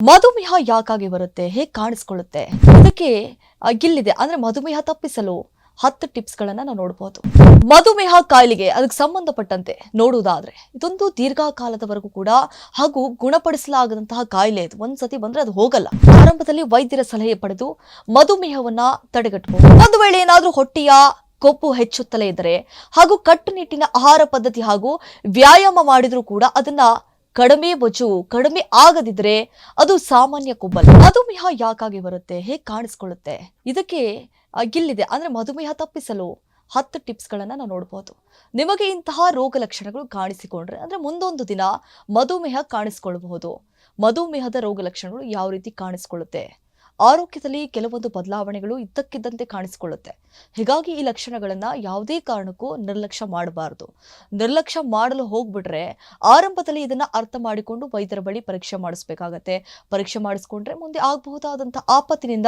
ಮಧುಮೇಹ ಯಾಕಾಗಿ ಬರುತ್ತೆ? ಹೇಗೆ ಕಾಣಿಸ್ಕೊಳ್ಳುತ್ತೆ? ಅದಕ್ಕೆ ಗಿಲ್ಲಿದೆ ಅಂದ್ರೆ ಮಧುಮೇಹ ತಪ್ಪಿಸಲು ಹತ್ತು ಟಿಪ್ಸ್ ಗಳನ್ನ ನಾವು ನೋಡಬಹುದು ಮಧುಮೇಹ ಕಾಯಿಲೆಗೆ ಅದಕ್ಕೆ ಸಂಬಂಧಪಟ್ಟಂತೆ ನೋಡುವುದಾದ್ರೆ, ಇದೊಂದು ದೀರ್ಘಕಾಲದವರೆಗೂ ಕೂಡ ಹಾಗೂ ಗುಣಪಡಿಸಲಾಗದಂತಹ ಕಾಯಿಲೆ ಇದು. ಒಂದ್ಸತಿ ಬಂದ್ರೆ ಅದು ಹೋಗಲ್ಲ. ಆರಂಭದಲ್ಲಿ ವೈದ್ಯರ ಸಲಹೆ ಪಡೆದು ಮಧುಮೇಹವನ್ನ ತಡೆಗಟ್ಟಬಹುದು ಒಂದು ವೇಳೆ ಏನಾದ್ರೂ ಹೊಟ್ಟೆಯ ಕೊಪ್ಪು ಹೆಚ್ಚುತ್ತಲೇ ಇದ್ದರೆ ಹಾಗೂ ಕಟ್ಟುನಿಟ್ಟಿನ ಆಹಾರ ಪದ್ಧತಿ ಹಾಗೂ ವ್ಯಾಯಾಮ ಮಾಡಿದ್ರೂ ಕೂಡ ಅದನ್ನ ಕಡಿಮೆ ಬೊಜ್ಜು ಕಡಿಮೆ ಆಗದಿದ್ರೆ ಅದು ಸಾಮಾನ್ಯ ಕೊಬ್ಬಲ್ಲ. ಮಧುಮೇಹ ಯಾಕಾಗಿ ಬರುತ್ತೆ? ಹೇಗೆ ಕಾಣಿಸ್ಕೊಳ್ಳುತ್ತೆ? ಇದಕ್ಕೆ ಇಲ್ಲಿದೆ. ಅಂದ್ರೆ ಮಧುಮೇಹ ತಪ್ಪಿಸಲು ಹತ್ತು ಟಿಪ್ಸ್ ಗಳನ್ನ ನಾವು ನೋಡಬಹುದು ನಿಮಗೆ ಇಂತಹ ರೋಗ ಲಕ್ಷಣಗಳು ಕಾಣಿಸಿಕೊಂಡ್ರೆ, ಅಂದ್ರೆ ಮುಂದೊಂದು ದಿನ ಮಧುಮೇಹ ಕಾಣಿಸ್ಕೊಳ್ಬಹುದು. ಮಧುಮೇಹದ ರೋಗ ಲಕ್ಷಣಗಳು ಯಾವ ರೀತಿ ಕಾಣಿಸ್ಕೊಳ್ಳುತ್ತೆ? ಆರೋಗ್ಯದಲ್ಲಿ ಕೆಲವೊಂದು ಬದಲಾವಣೆಗಳು ಇದ್ದಕ್ಕಿದ್ದಂತೆ ಕಾಣಿಸಿಕೊಳ್ಳುತ್ತೆ. ಹೀಗಾಗಿ ಈ ಲಕ್ಷಣಗಳನ್ನ ಯಾವುದೇ ಕಾರಣಕ್ಕೂ ನಿರ್ಲಕ್ಷ್ಯ ಮಾಡಬಾರದು. ನಿರ್ಲಕ್ಷ್ಯ ಮಾಡಲು ಹೋಗ್ಬಿಟ್ರೆ ಆರಂಭದಲ್ಲಿ ಇದನ್ನ ಅರ್ಥ ಮಾಡಿಕೊಂಡು ವೈದ್ಯರ ಬಳಿ ಪರೀಕ್ಷೆ ಮಾಡಿಸ್ಬೇಕಾಗತ್ತೆ. ಪರೀಕ್ಷೆ ಮಾಡಿಸ್ಕೊಂಡ್ರೆ ಮುಂದೆ ಆಗಬಹುದಾದಂತಹ ಆಪತ್ತಿನಿಂದ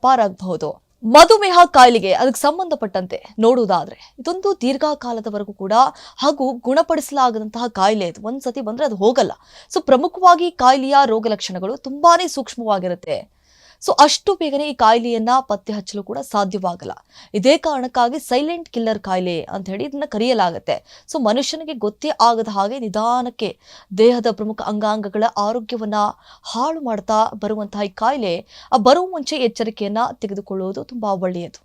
ಪಾರಾಗಬಹುದು. ಮಧುಮೇಹ ಕಾಯಿಲೆಗೆ ಅದಕ್ಕೆ ಸಂಬಂಧಪಟ್ಟಂತೆ ನೋಡುವುದಾದ್ರೆ, ಇದೊಂದು ದೀರ್ಘಕಾಲದವರೆಗೂ ಕೂಡ ಹಾಗೂ ಗುಣಪಡಿಸಲಾಗದಂತಹ ಕಾಯಿಲೆ ಇದು ಒಂದ್ಸತಿ ಬಂದ್ರೆ ಅದು ಹೋಗಲ್ಲ. ಸೊ ಪ್ರಮುಖವಾಗಿ ಕಾಯಿಲೆಯ ರೋಗ ಲಕ್ಷಣಗಳು ತುಂಬಾನೇ ಸೂಕ್ಷ್ಮವಾಗಿರುತ್ತೆ. ಸೊ ಅಷ್ಟು ಬೇಗನೆ ಈ ಕಾಯಿಲೆಯನ್ನ ಪತ್ತೆ ಹಚ್ಚಲು ಕೂಡ ಸಾಧ್ಯವಾಗಲ್ಲ. ಇದೇ ಕಾರಣಕ್ಕಾಗಿ ಸೈಲೆಂಟ್ ಕಿಲ್ಲರ್ ಕಾಯಿಲೆ ಅಂತ ಹೇಳಿ ಇದನ್ನ ಕರೆಯಲಾಗುತ್ತೆ. ಸೊ ಮನುಷ್ಯನಿಗೆ ಗೊತ್ತೇ ಆಗದ ಹಾಗೆ ನಿಧಾನಕ್ಕೆ ದೇಹದ ಪ್ರಮುಖ ಅಂಗಾಂಗಗಳ ಆರೋಗ್ಯವನ್ನ ಹಾಳು ಮಾಡ್ತಾ ಬರುವಂತಹ ಈ ಕಾಯಿಲೆ, ಆ ಬರುವ ಮುಂಚೆ ಎಚ್ಚರಿಕೆಯನ್ನ ತೆಗೆದುಕೊಳ್ಳುವುದು ತುಂಬಾ ಒಳ್ಳೆಯದು.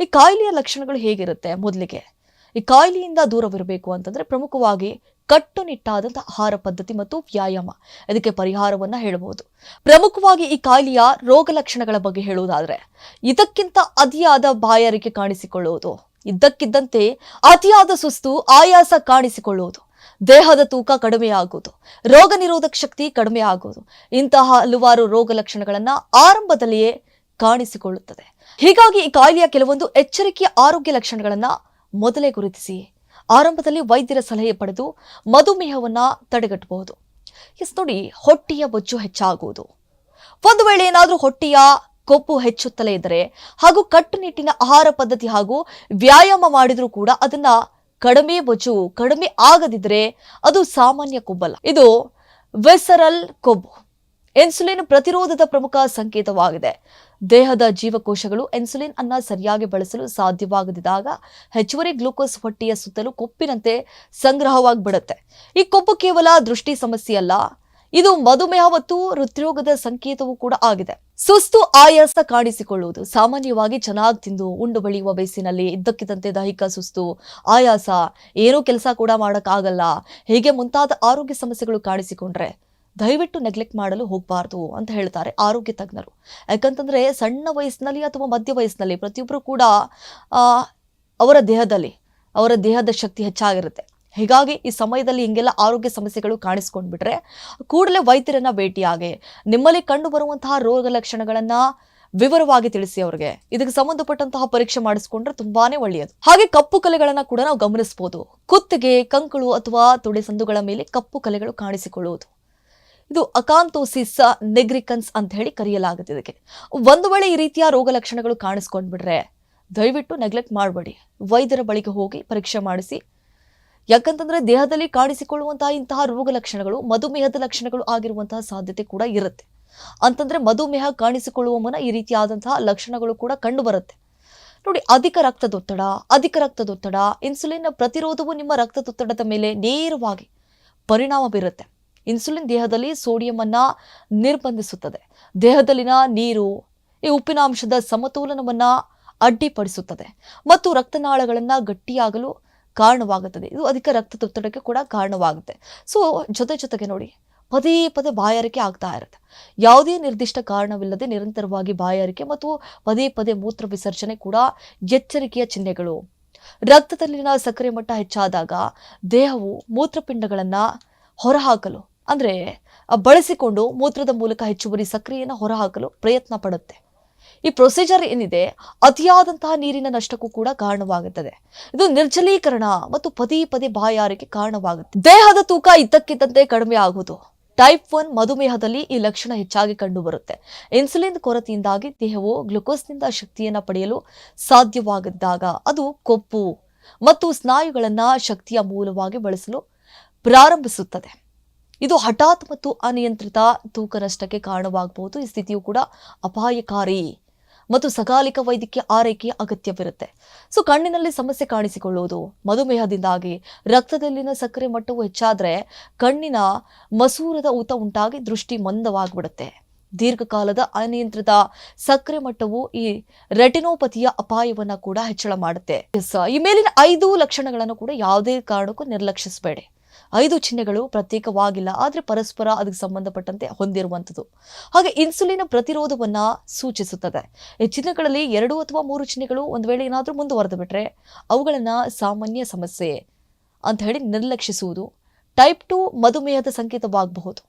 ಈ ಕಾಯಿಲೆಯ ಲಕ್ಷಣಗಳು ಹೇಗಿರುತ್ತೆ ಮೊದಲಿಗೆ? ಈ ಕಾಯಿಲೆಯಿಂದ ದೂರವಿರಬೇಕು ಅಂತಂದ್ರೆ ಪ್ರಮುಖವಾಗಿ ಕಟ್ಟುನಿಟ್ಟಾದಂತಹ ಆಹಾರ ಪದ್ಧತಿ ಮತ್ತು ವ್ಯಾಯಾಮ. ಇದಕ್ಕೆ ಪರಿಹಾರವನ್ನ ಹೇಳಬಹುದು ಪ್ರಮುಖವಾಗಿ ಈ ಕಾಯಿಲೆಯ ರೋಗ ಲಕ್ಷಣಗಳ ಬಗ್ಗೆ ಹೇಳುವುದಾದ್ರೆ, ಇದಕ್ಕಿಂತ ಅತಿಯಾದ ಬಾಯಾರಿಕೆ ಕಾಣಿಸಿಕೊಳ್ಳುವುದು, ಇದ್ದಕ್ಕಿದ್ದಂತೆ ಅತಿಯಾದ ಸುಸ್ತು, ಆಯಾಸ ಕಾಣಿಸಿಕೊಳ್ಳುವುದು, ದೇಹದ ತೂಕ ಕಡಿಮೆ ಆಗುವುದು, ರೋಗ ನಿರೋಧಕ ಶಕ್ತಿ ಕಡಿಮೆ ಆಗುವುದು, ಇಂತಹ ಹಲವಾರು ರೋಗ ಲಕ್ಷಣಗಳನ್ನ ಆರಂಭದಲ್ಲಿಯೇ ಕಾಣಿಸಿಕೊಳ್ಳುತ್ತದೆ. ಹೀಗಾಗಿ ಈ ಕಾಯಿಲೆಯ ಕೆಲವೊಂದು ಎಚ್ಚರಿಕೆಯ ಆರೋಗ್ಯ ಲಕ್ಷಣಗಳನ್ನ ಮೊದಲೇ ಗುರುತಿಸಿ. ಆರಂಭದಲ್ಲಿ ವೈದ್ಯರ ಸಲಹೆ ಪಡೆದು ಮಧುಮೇಹವನ್ನು ತಡೆಗಟ್ಟಬಹುದು. ಎಸ್ ನೋಡಿ, ಹೊಟ್ಟೆಯ ಬೊಜ್ಜು ಹೆಚ್ಚಾಗುವುದು. ಒಂದು ವೇಳೆ ಏನಾದರೂ ಹೊಟ್ಟೆಯ ಕೊಬ್ಬು ಹೆಚ್ಚುತ್ತಲೇ ಇದ್ದರೆ ಹಾಗೂ ಕಟ್ಟುನಿಟ್ಟಿನ ಆಹಾರ ಪದ್ಧತಿ ಹಾಗೂ ವ್ಯಾಯಾಮ ಮಾಡಿದರೂ ಕೂಡ ಅದನ್ನ ಕಡಿಮೆ ಬೊಜ್ಜು, ಕಡಿಮೆ ಆಗದಿದ್ರೆ ಅದು ಸಾಮಾನ್ಯ ಕೊಬ್ಬಲ್ಲ. ಇದು ವೆಸರಲ್ ಕೊಬ್ಬು. ಇನ್ಸುಲಿನ್ ಪ್ರತಿರೋಧದ ಪ್ರಮುಖ ಸಂಕೇತವಾಗಿದೆ. ದೇಹದ ಜೀವಕೋಶಗಳು ಇನ್ಸುಲಿನ್ ಅನ್ನ ಸರಿಯಾಗಿ ಬಳಸಲು ಸಾಧ್ಯವಾಗದಿದ್ದಾಗ ಹೆಚ್ಚುವರಿ ಗ್ಲೂಕೋಸ್ ಹೊಟ್ಟೆಯ ಸುತ್ತಲೂ ಕೊಬ್ಬಿನಂತೆ ಸಂಗ್ರಹವಾಗಿ ಬಿಡುತ್ತೆ. ಈ ಕೊಬ್ಬು ಕೇವಲ ದೃಷ್ಟಿ ಸಮಸ್ಯೆ ಅಲ್ಲ, ಇದು ಮಧುಮೇಹ ಮತ್ತು ಹೃದ್ರೋಗದ ಸಂಕೇತವೂ ಕೂಡ ಆಗಿದೆ. ಸುಸ್ತು ಆಯಾಸ ಕಾಣಿಸಿಕೊಳ್ಳುವುದು, ಸಾಮಾನ್ಯವಾಗಿ ಚೆನ್ನಾಗಿ ತಿಂದು ಉಂಡು ಬೆಳೆಯುವ ವಯಸ್ಸಿನಲ್ಲಿ ಇದ್ದಕ್ಕಿದ್ದಂತೆ ದೈಹಿಕ ಸುಸ್ತು, ಆಯಾಸ, ಏನೂ ಕೆಲಸ ಕೂಡ ಮಾಡೋಕ್ಕಾಗಲ್ಲ, ಹೀಗೆ ಮುಂತಾದ ಆರೋಗ್ಯ ಸಮಸ್ಯೆಗಳು ಕಾಣಿಸಿಕೊಂಡ್ರೆ ದಯವಿಟ್ಟು ನೆಗ್ಲೆಕ್ಟ್ ಮಾಡಲು ಹೋಗಬಾರ್ದು ಅಂತ ಹೇಳ್ತಾರೆ ಆರೋಗ್ಯ ತಜ್ಞರು. ಯಾಕಂತಂದ್ರೆ ಸಣ್ಣ ವಯಸ್ಸಿನಲ್ಲಿ ಅಥವಾ ಮಧ್ಯ ವಯಸ್ಸಿನಲ್ಲಿ ಪ್ರತಿಯೊಬ್ಬರು ಕೂಡ ಅವರ ದೇಹದಲ್ಲಿ, ಅವರ ದೇಹದ ಶಕ್ತಿ ಹೆಚ್ಚಾಗಿರುತ್ತೆ. ಹೀಗಾಗಿ ಈ ಸಮಯದಲ್ಲಿ ಹಿಂಗೆಲ್ಲ ಆರೋಗ್ಯ ಸಮಸ್ಯೆಗಳು ಕಾಣಿಸ್ಕೊಂಡ್ಬಿಟ್ರೆ ಕೂಡಲೇ ವೈದ್ಯರನ್ನ ಭೇಟಿಯಾಗಿ ನಿಮ್ಮಲ್ಲಿ ಕಂಡು ಬರುವಂತಹ ರೋಗ ಲಕ್ಷಣಗಳನ್ನು ವಿವರವಾಗಿ ತಿಳಿಸಿ ಅವ್ರಿಗೆ. ಇದಕ್ಕೆ ಸಂಬಂಧಪಟ್ಟಂತಹ ಪರೀಕ್ಷೆ ಮಾಡಿಸ್ಕೊಂಡ್ರೆ ತುಂಬಾನೇ ಒಳ್ಳೆಯದು. ಹಾಗೆ ಕಪ್ಪು ಕಲೆಗಳನ್ನ ಕೂಡ ನಾವು ಗಮನಿಸಬಹುದು ಕುತ್ತಿಗೆ, ಕಂಕುಳು ಅಥವಾ ತುಡಿಸಂದುಗಳ ಮೇಲೆ ಕಪ್ಪು ಕಲೆಗಳು ಕಾಣಿಸಿಕೊಳ್ಳುವುದು. ಇದು ಅಕಾಂತೋಸಿಸ್ ನೆಗ್ರಿಕನ್ಸ್ ಅಂತ ಹೇಳಿ ಕರೆಯಲಾಗುತ್ತೆ ಇದಕ್ಕೆ. ಒಂದು ವೇಳೆ ಈ ರೀತಿಯ ರೋಗ ಲಕ್ಷಣಗಳು ಕಾಣಿಸ್ಕೊಂಡ್ಬಿಟ್ರೆ ದಯವಿಟ್ಟು ನೆಗ್ಲೆಕ್ಟ್ ಮಾಡಬೇಡಿ. ವೈದ್ಯರ ಬಳಿಗೆ ಹೋಗಿ ಪರೀಕ್ಷೆ ಮಾಡಿಸಿ. ಯಾಕಂತಂದ್ರೆ ದೇಹದಲ್ಲಿ ಕಾಣಿಸಿಕೊಳ್ಳುವಂತಹ ಇಂತಹ ರೋಗ ಲಕ್ಷಣಗಳು, ಮಧುಮೇಹದ ಲಕ್ಷಣಗಳು ಆಗಿರುವಂತಹ ಸಾಧ್ಯತೆ ಕೂಡ ಇರುತ್ತೆ. ಅಂತಂದ್ರೆ ಮಧುಮೇಹ ಕಾಣಿಸಿಕೊಳ್ಳುವ ಮುನ್ನ ಈ ರೀತಿಯಾದಂತಹ ಲಕ್ಷಣಗಳು ಕೂಡ ಕಂಡು ಬರುತ್ತೆ ನೋಡಿ, ಅಧಿಕ ರಕ್ತದೊತ್ತಡ ಅಧಿಕ ರಕ್ತದೊತ್ತಡ ಇನ್ಸುಲಿನ್ ಪ್ರತಿರೋಧವು ನಿಮ್ಮ ರಕ್ತದೊತ್ತಡದ ಮೇಲೆ ನೇರವಾಗಿ ಪರಿಣಾಮ ಬೀರುತ್ತೆ. ಇನ್ಸುಲಿನ್ ದೇಹದಲ್ಲಿ ಸೋಡಿಯಂ ಅನ್ನ ನಿರ್ಬಂಧಿಸುತ್ತದೆ. ದೇಹದಲ್ಲಿನ ನೀರು, ಈ ಉಪ್ಪಿನಾಂಶದ ಸಮತೋಲನವನ್ನ ಅಡ್ಡಿಪಡಿಸುತ್ತದೆ ಮತ್ತು ರಕ್ತನಾಳಗಳನ್ನು ಗಟ್ಟಿಯಾಗಲು ಕಾರಣವಾಗುತ್ತದೆ. ಇದು ಅಧಿಕ ರಕ್ತದೊತ್ತಡಕ್ಕೆ ಕೂಡ ಕಾರಣವಾಗುತ್ತೆ. ಸೊ ಜೊತೆ ಜೊತೆಗೆ ನೋಡಿ, ಪದೇ ಪದೇ ಬಾಯಾರಿಕೆ ಆಗ್ತಾ ಇರುತ್ತೆ. ಯಾವುದೇ ನಿರ್ದಿಷ್ಟ ಕಾರಣವಿಲ್ಲದೆ ನಿರಂತರವಾಗಿ ಬಾಯಾರಿಕೆ ಮತ್ತು ಪದೇ ಪದೇ ಮೂತ್ರ ವಿಸರ್ಜನೆ ಕೂಡ ಎಚ್ಚರಿಕೆಯ ಚಿಹ್ನೆಗಳು. ರಕ್ತದಲ್ಲಿನ ಸಕ್ಕರೆ ಮಟ್ಟ ಹೆಚ್ಚಾದಾಗ ದೇಹವು ಮೂತ್ರಪಿಂಡಗಳನ್ನು ಹೊರಹಾಕಲು ಅಂದ್ರೆ ಬಳಸಿಕೊಂಡು ಮೂತ್ರದ ಮೂಲಕ ಹೆಚ್ಚುವರಿ ಸಕ್ರಿಯನ್ನು ಹೊರಹಾಕಲು ಪ್ರಯತ್ನ ಪಡುತ್ತೆ. ಈ ಪ್ರೊಸೀಜರ್ ಏನಿದೆ, ಅತಿಯಾದಂತಹ ನೀರಿನ ನಷ್ಟಕ್ಕೂ ಕೂಡ ಕಾರಣವಾಗುತ್ತದೆ. ಇದು ನಿರ್ಜಲೀಕರಣ ಮತ್ತು ಪದೇ ಪದೇ ಬಾಯಾರಿಕೆ ಕಾರಣವಾಗುತ್ತೆ. ದೇಹದ ತೂಕ ಇದ್ದಕ್ಕಿದ್ದಂತೆ ಕಡಿಮೆ ಆಗುವುದು. ಟೈಪ್ ಒನ್ ಮಧುಮೇಹದಲ್ಲಿ ಈ ಲಕ್ಷಣ ಹೆಚ್ಚಾಗಿ ಕಂಡುಬರುತ್ತೆ. ಇನ್ಸುಲಿನ್ ಕೊರತೆಯಿಂದಾಗಿ ದೇಹವು ಗ್ಲುಕೋಸ್ನಿಂದ ಶಕ್ತಿಯನ್ನು ಪಡೆಯಲು ಸಾಧ್ಯವಾಗಿದ್ದಾಗ ಅದು ಕೊಬ್ಬು ಮತ್ತು ಸ್ನಾಯುಗಳನ್ನು ಶಕ್ತಿಯ ಮೂಲವಾಗಿ ಬಳಸಲು ಪ್ರಾರಂಭಿಸುತ್ತದೆ. ಇದು ಹಠಾತ್ ಮತ್ತು ಅನಿಯಂತ್ರಿತ ತೂಕ ನಷ್ಟಕ್ಕೆ ಕಾರಣವಾಗಬಹುದು. ಈ ಸ್ಥಿತಿಯು ಕೂಡ ಅಪಾಯಕಾರಿ ಮತ್ತು ಸಕಾಲಿಕ ವೈದ್ಯಕೀಯ ಆರೈಕೆ ಅಗತ್ಯವಿರುತ್ತೆ. ಸೊ, ಕಣ್ಣಿನಲ್ಲಿ ಸಮಸ್ಯೆ ಕಾಣಿಸಿಕೊಳ್ಳುವುದು, ಮಧುಮೇಹದಿಂದಾಗಿ ರಕ್ತದಲ್ಲಿನ ಸಕ್ಕರೆ ಮಟ್ಟವು ಹೆಚ್ಚಾದರೆ ಕಣ್ಣಿನ ಮಸೂರದ ಊತ ಉಂಟಾಗಿ ದೃಷ್ಟಿ ಮಂದವಾಗ್ಬಿಡುತ್ತೆ. ದೀರ್ಘಕಾಲದ ಅನಿಯಂತ್ರಿತ ಸಕ್ಕರೆ ಮಟ್ಟವು ಈ ರೆಟಿನೋಪತಿಯ ಅಪಾಯವನ್ನು ಕೂಡ ಹೆಚ್ಚಳ ಮಾಡುತ್ತೆ. ಈ ಮೇಲಿನ ಐದು ಲಕ್ಷಣಗಳನ್ನು ಕೂಡ ಯಾವುದೇ ಕಾರಣಕ್ಕೂ ನಿರ್ಲಕ್ಷಿಸಬೇಡಿ. ಐದು ಚಿಹ್ನೆಗಳು ಪ್ರತ್ಯೇಕವಾಗಿಲ್ಲ, ಆದರೆ ಪರಸ್ಪರ ಅದಕ್ಕೆ ಸಂಬಂಧಪಟ್ಟಂತೆ ಹೊಂದಿರುವಂಥದ್ದು. ಹಾಗೆ ಇನ್ಸುಲಿನ್ ಪ್ರತಿರೋಧವನ್ನ ಸೂಚಿಸುತ್ತದೆ. ಈ ಚಿಹ್ನೆಗಳಲ್ಲಿ ಎರಡು ಅಥವಾ ಮೂರು ಚಿಹ್ನೆಗಳು ಒಂದು ವೇಳೆ ಏನಾದರೂ ಮುಂದುವರೆದು ಬಿಟ್ಟರೆ ಅವುಗಳನ್ನು ಸಾಮಾನ್ಯ ಸಮಸ್ಯೆ ಅಂತ ಹೇಳಿ ನಿರ್ಲಕ್ಷಿಸುವುದು. Type two ಮಧುಮೇಹದ ಸಂಕೇತವಾಗಬಹುದು.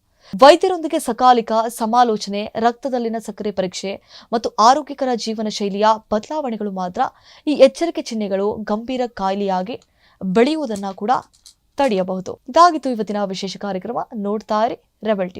ವೈದ್ಯರೊಂದಿಗೆ ಸಕಾಲಿಕ ಸಮಾಲೋಚನೆ, ರಕ್ತದಲ್ಲಿನ ಸಕ್ಕರೆ ಪರೀಕ್ಷೆ ಮತ್ತು ಆರೋಗ್ಯಕರ ಜೀವನ ಶೈಲಿಯ ಬದಲಾವಣೆಗಳು ಮಾತ್ರ ಈ ಎಚ್ಚರಿಕೆ ಚಿಹ್ನೆಗಳು ಗಂಭೀರ ಕಾಯಿಲೆಯಾಗಿ ಬೆಳೆಯುವುದನ್ನು ಕೂಡ ತಡೆಯಬಹುದು. ಇದಾಗಿತ್ತು ಇವತ್ತಿನ ವಿಶೇಷ ಕಾರ್ಯಕ್ರಮ. ನೋಡ್ತಾ ರೆಬಲ್ ಟಿವಿ